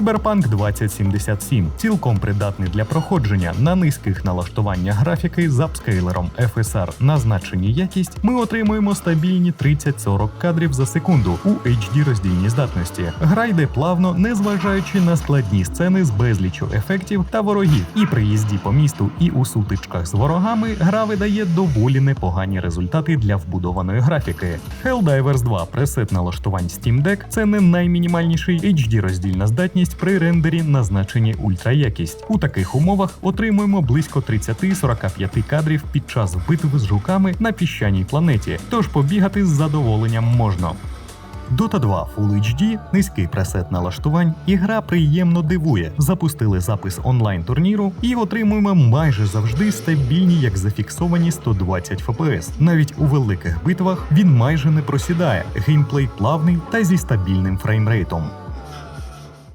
Cyberpunk 2077 цілком придатний для проходження на низьких налаштуваннях графіки з апскейлером FSR на значеній якість. Ми отримуємо стабільні 30-40 кадрів за секунду у HD роздільній здатності. Гра йде плавно, незважаючи на складні сцени з безлічу ефектів та ворогів. І при їзді по місту і у сутичках з ворогами гра видає доволі непогані результати для вбудованої графіки. Helldivers 2 пресет налаштувань Steam Deck це не наймінімальніший HD роздільна здатність при рендері на значенні ультраякість. У таких умовах отримуємо близько 30-45 кадрів під час битв з жуками на піщаній планеті, тож побігати з задоволенням можна. Dota 2 Full HD, низький пресет налаштувань, і гра приємно дивує. Запустили запис онлайн турніру і отримуємо майже завжди стабільні, як зафіксовані 120 FPS. Навіть у великих битвах він майже не просідає. Геймплей плавний та зі стабільним фреймрейтом.